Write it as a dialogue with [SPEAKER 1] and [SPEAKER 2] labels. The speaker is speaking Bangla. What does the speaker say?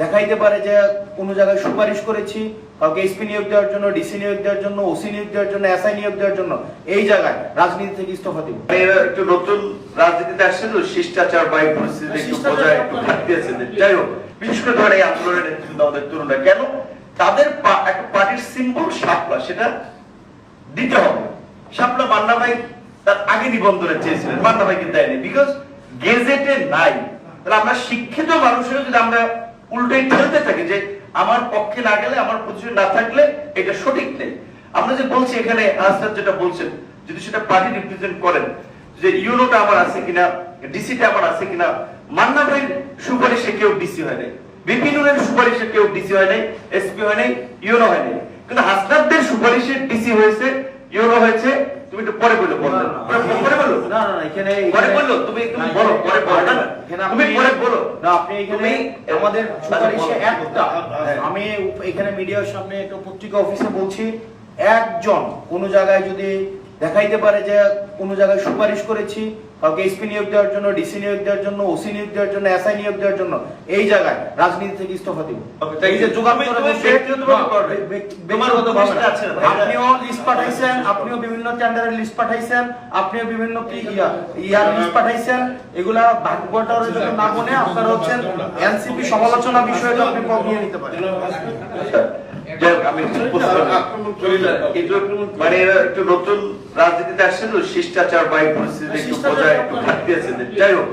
[SPEAKER 1] দেখাইতে পারে যে কোনো জায়গায় সুপারিশ করেছি কাউকে এসপি নিয়োগ দেওয়ার জন্য ডিসি নিয়োগ দেওয়ার জন্য ওসি নিয়োগ দেওয়ার জন্য এসআই নিয়োগ দেওয়ার জন্য এই জায়গায় রাজনীতি থেকে ইস্তফা দিব।
[SPEAKER 2] এরা একটু নতুন রাজনীতিতে আসছেন তো শিষ্টাচার বা পরিস্থিতি একটু বোঝায় একটু ঘাটতি আছে। যাই হোক বিশেষ করে ধরে এই আন্দোলনের নেতৃত্ব আমাদের তরুণরা। কেন? তাদের একটা পার্টির সিম্বল শাপলা সেটা দিতে হবে। শাপলা মান্না ভাই তার আগে নিবন্ধনে চেয়েছিলেন মান্না ভাইকে দেয়নি। বিকজ গেজেটে নাই। তাহলে আমরা শিক্ষিত মানুষের যদি আমরা উল্টোই ঠেলতে থাকি যে আমার পক্ষে না গেলে আমার পজিশন না থাকলে এটা সঠিক নেই। আমরা যে বলছি এখানে আজকাল যেটা বলছেন যদি সেটা পার্টি রিপ্রেজেন্ট করেন যে ইউনোটা আমার আছে কিনা ডিসিটা আমার আছে কিনা মান্না ভাইয়ের সুপারিশে কেউ ডিসি হয় নাই। বিপিনুরের সুপারিশে কেউ ডিসি হয় নাই এসপি হয় নাই ইউনো হয় নাই। কিন্তু হাসনাবদের সুপারিশে ডিসি হয়েছে ইউনো হয়েছে তুমি একটু পরে বলে বলো
[SPEAKER 1] না, না, এখানে
[SPEAKER 2] পরে বলল তুমি তুমি বলো পরে বলো না। তুমি
[SPEAKER 1] আপনি-
[SPEAKER 2] পরে বলো
[SPEAKER 1] না আপনি এখানে আমাদের সুপারিশে
[SPEAKER 2] আচ্ছা,
[SPEAKER 1] একটা
[SPEAKER 2] হ্যাঁ।
[SPEAKER 1] আমি এখানে মিডিয়ার সামনে একটা পত্রিকা অফিসে বলছি একজন কোন জায়গায় যদি দেখাইতে পারে যে কোন জায়গায় সুপারিশ করেছি কাউকে এসপি নিয়োগ দেওয়ার জন্য ডিসি নিয়োগ দেওয়ার জন্য ওসি নিয়োগ দেওয়ার জন্য এসআই নিয়োগ দেওয়ার জন্য এই জায়গায় রাজনীতি থেকে ইস্তফা দিব। এই যে আপনিও লিস্ট পাঠাইছেন আপনিও বিভিন্ন টেন্ডারের লিস্ট পাঠাইছেন আপনিও বিভিন্ন কি ইয়া ইয়ার লিস্ট পাঠাইছেন এগুলা ভাগ্যটার জন্য না মনে আপনারা হচ্ছেন এনসিপি সমালোচনা বিষয়টা আপনি নিয়ে নিতে পারেন।
[SPEAKER 2] আমি। কিন্তু মানে এরা একটু নতুন রাজনীতিতে আসছেন তো শিষ্টাচার বা এই পরিস্থিতি একটু
[SPEAKER 1] শিষ্টাচার
[SPEAKER 2] বোঝায় একটু ঘাটতি আছে যাই হোক